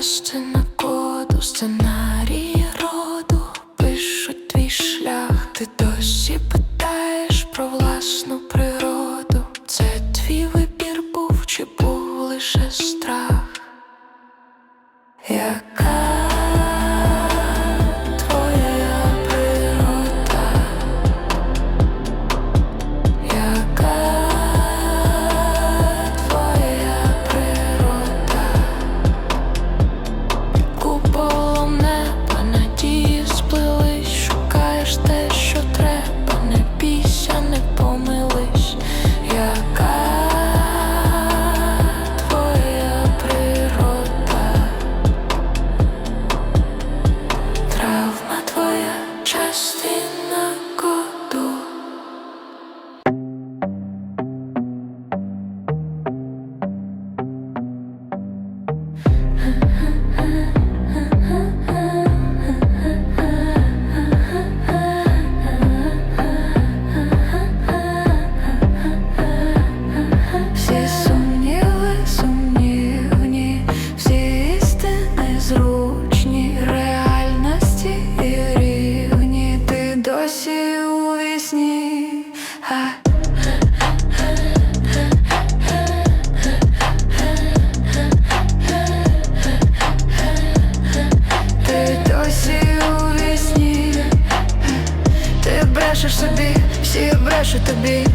question брешу тобі.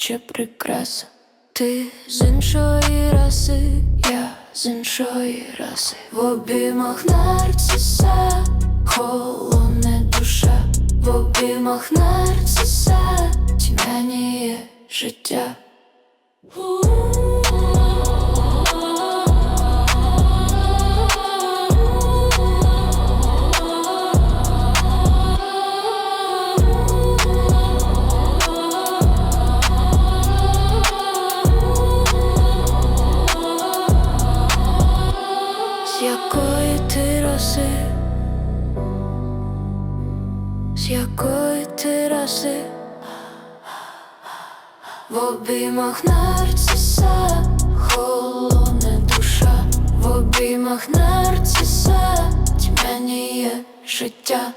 наче прикраса. Ти з іншої раси, я з іншої раси. В обіймах нарциса, холоне душа, в обіймах нарциса тьмяніє життя. наших в обіймах нарциса холодна душа, в обіймах нарциса тьмяніє життя.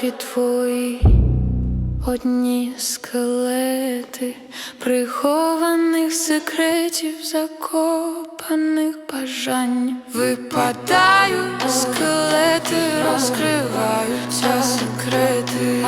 очі твої, одні скелети, прихованих секретів, закопаних бажань. Випадають скелети, розкриваються секрети.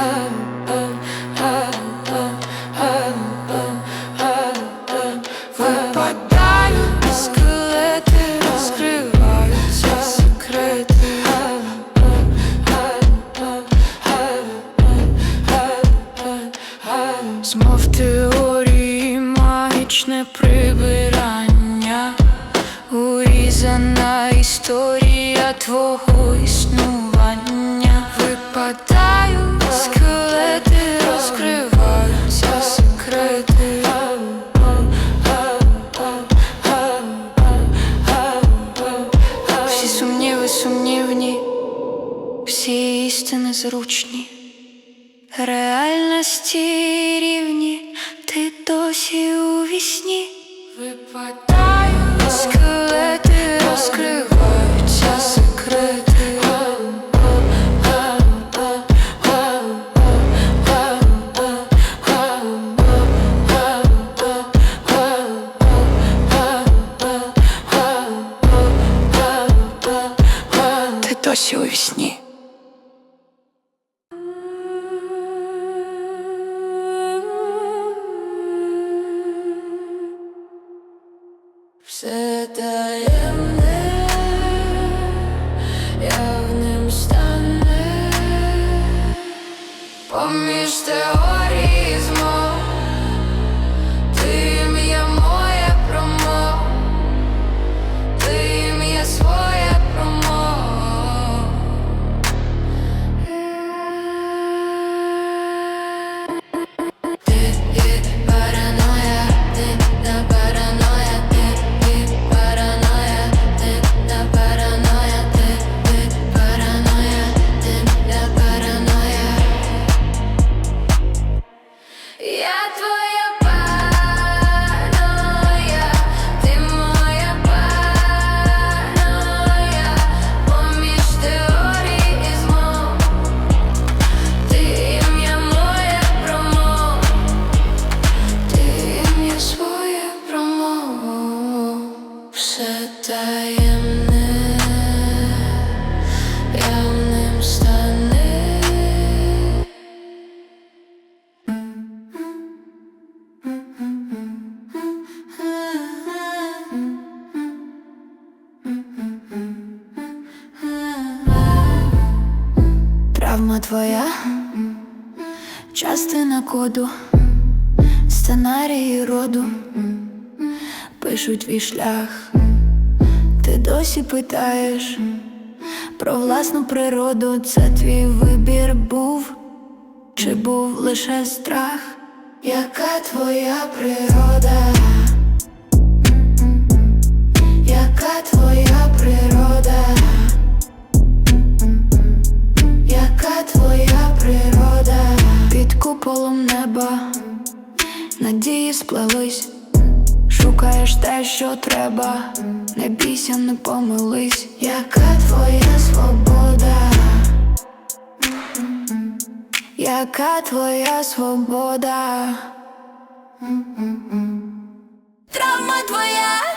Всі істини зручні. Реальності рівні, ти досі у вісні. Випадаю скелети, розкриваються таємне, явним. Травма твоя, частина коду, сценарії роду, пишуть твій шлях, досі питаєш про власну природу, це твій вибір був, чи був лише страх? Яка твоя природа? Яка твоя природа? Яка твоя природа? Під куполом неба надії сплелись, шукаєш те, що треба, не бійся, не помились. Яка твоя свобода? Яка твоя свобода? Травма твоя.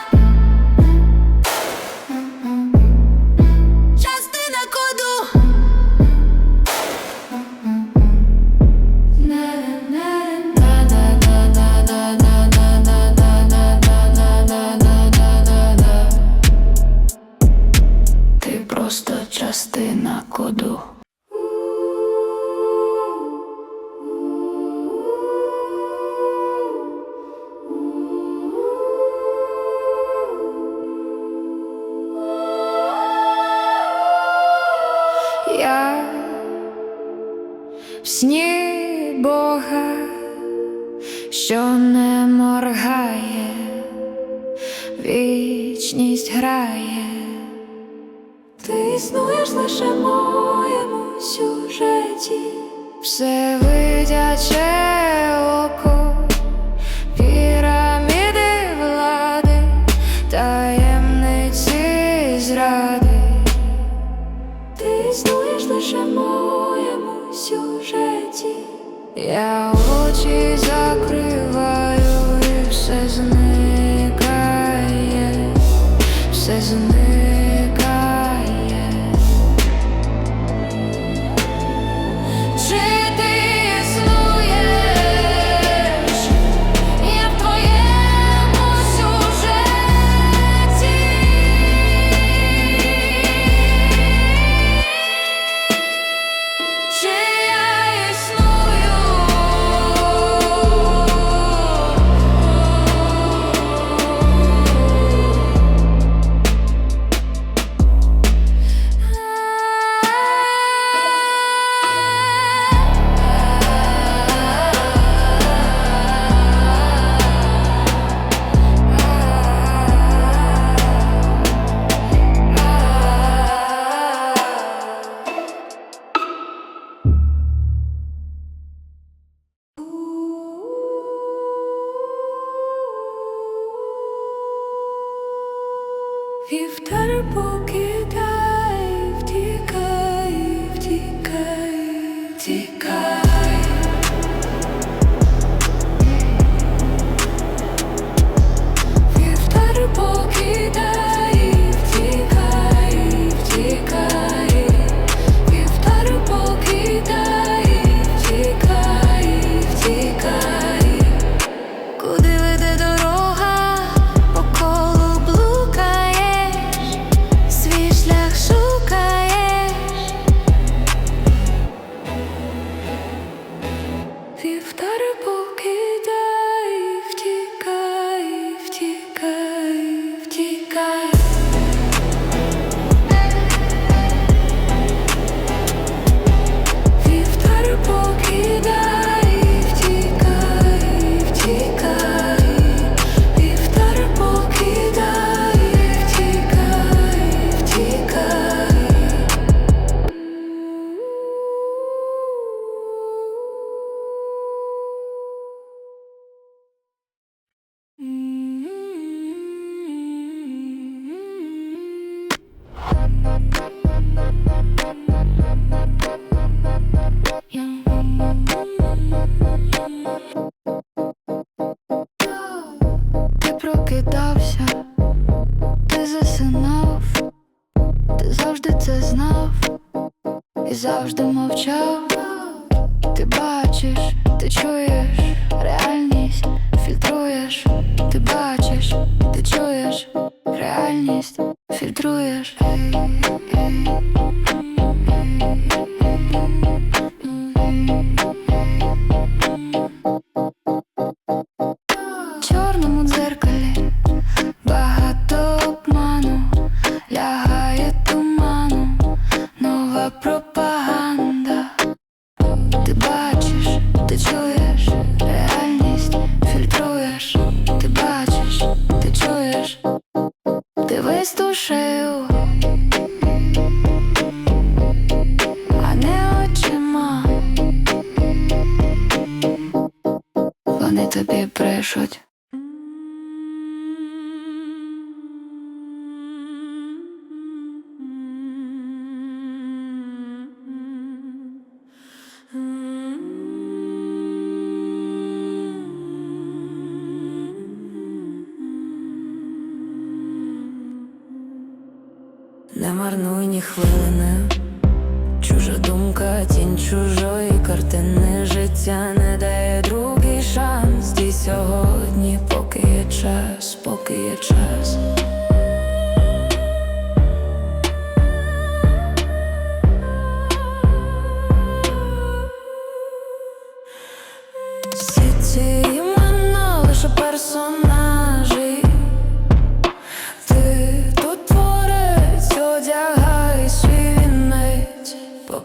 Моєму сюжеті. Я очі закриваю і все зникає, beautiful. і завжди мовчав. Ти бачиш, ти чуєш реальність, фільтруєш, ти бачиш, ти чуєш реальність, фільтруєш. не марнуй ні хвилини, чужа думка, тінь чужої картини життя не дає другий шанс. Дій сьогодні, поки є час, поки є час.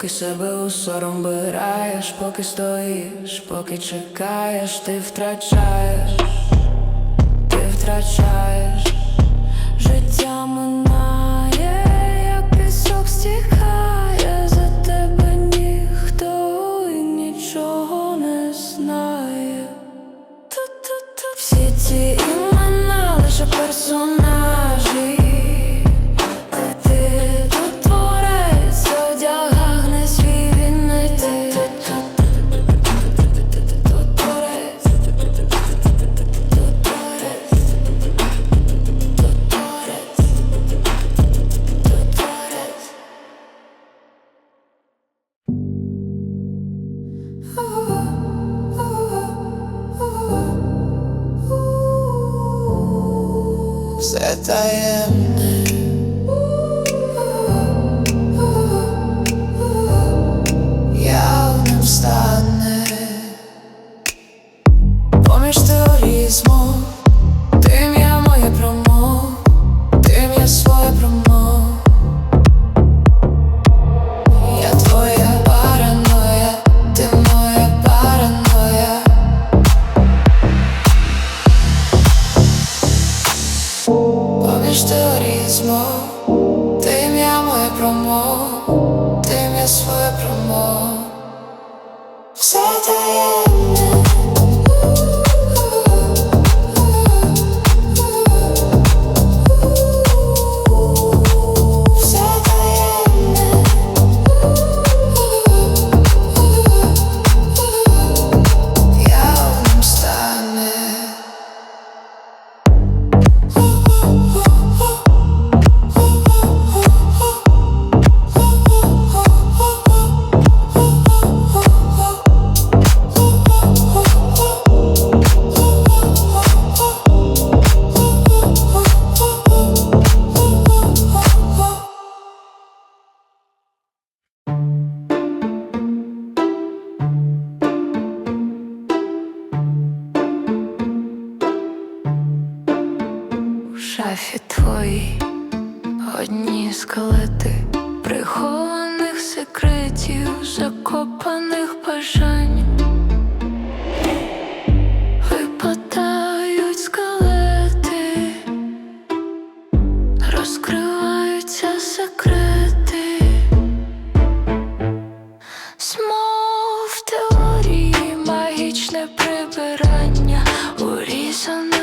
поки себе у сором бираєш, поки стоїш, поки чекаєш, ти втрачаєш, ти втрачаєш, життя минає, як пісок стікає. is more шафі твої одні скелети прихованих секретів, закопаних бажань. Випадають скелети, розкриваються секрети. Смов теорії, магічне прибирання, урізана